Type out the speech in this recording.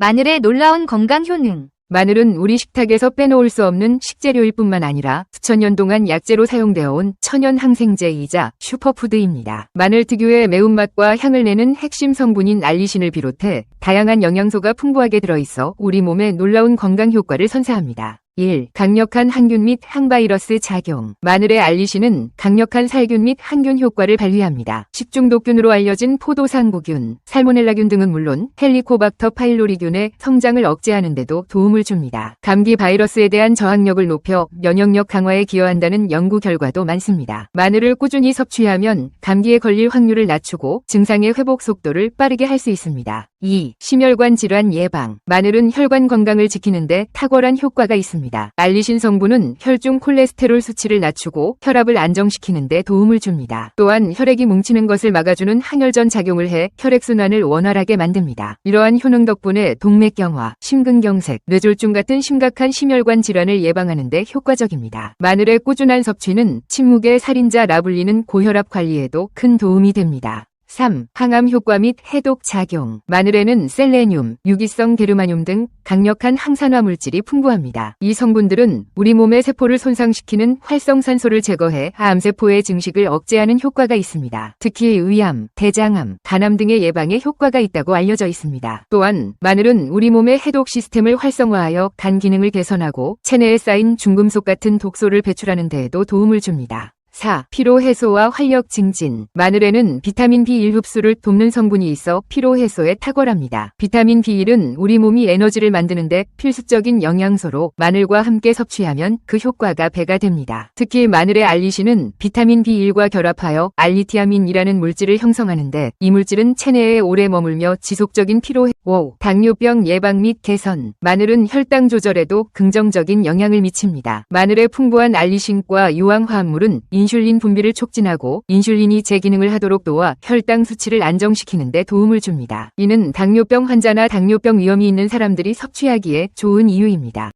마늘의 놀라운 건강 효능. 마늘은 우리 식탁에서 빼놓을 수 없는 식재료일 뿐만 아니라 수천 년 동안 약재로 사용되어 온 천연 항생제이자 슈퍼푸드입니다. 마늘 특유의 매운맛과 향을 내는 핵심 성분인 알리신을 비롯해 다양한 영양소가 풍부하게 들어있어 우리 몸에 놀라운 건강 효과를 선사합니다. 1. 강력한 항균 및 항바이러스 작용. 마늘의 알리신은 강력한 살균 및 항균 효과를 발휘합니다. 식중독균으로 알려진 포도상구균, 살모넬라균 등은 물론 헬리코박터 파일로리균의 성장을 억제하는 데도 도움을 줍니다. 감기 바이러스에 대한 저항력을 높여 면역력 강화에 기여한다는 연구 결과도 많습니다. 마늘을 꾸준히 섭취하면 감기에 걸릴 확률을 낮추고 증상의 회복 속도를 빠르게 할 수 있습니다. 2. 심혈관 질환 예방. 마늘은 혈관 건강을 지키는데 탁월한 효과가 있습니다. 알리신 성분은 혈중 콜레스테롤 수치를 낮추고 혈압을 안정시키는데 도움을 줍니다. 또한 혈액이 뭉치는 것을 막아주는 항혈전 작용을 해 혈액순환을 원활하게 만듭니다. 이러한 효능 덕분에 동맥경화, 심근경색, 뇌졸중 같은 심각한 심혈관 질환을 예방하는 데 효과적입니다. 마늘의 꾸준한 섭취는 침묵의 살인자라 불리는 고혈압 관리에도 큰 도움이 됩니다. 3. 항암 효과 및 해독 작용. 마늘에는 셀레늄, 유기성 게르마늄 등 강력한 항산화 물질이 풍부합니다. 이 성분들은 우리 몸의 세포를 손상시키는 활성산소를 제거해 암세포의 증식을 억제하는 효과가 있습니다. 특히 의암, 대장암, 간암 등의 예방에 효과가 있다고 알려져 있습니다. 또한 마늘은 우리 몸의 해독 시스템을 활성화하여 간 기능을 개선하고 체내에 쌓인 중금속 같은 독소를 배출하는 데에도 도움을 줍니다. 4. 피로 해소와 활력 증진. 마늘에는 비타민 B1 흡수를 돕는 성분이 있어 피로 해소에 탁월합니다. 비타민 B1은 우리 몸이 에너지를 만드는데 필수적인 영양소로 마늘과 함께 섭취하면 그 효과가 배가 됩니다. 특히 마늘의 알리신은 비타민 B1과 결합하여 알리티아민이라는 물질을 형성하는데 이 물질은 체내에 오래 머물며 지속적인 피로 해 5. 당뇨병 예방 및 개선. 마늘은 혈당 조절에도 긍정적인 영향을 미칩니다. 마늘의 풍부한 알리신과 유황 화합물은 인 슐린 분비를 촉진하고 인슐린이 제 기능을 하도록 도와 혈당 수치를 안정시키는 데 도움을 줍니다. 이는 당뇨병 환자나 당뇨병 위험이 있는 사람들이 섭취하기에 좋은 이유입니다.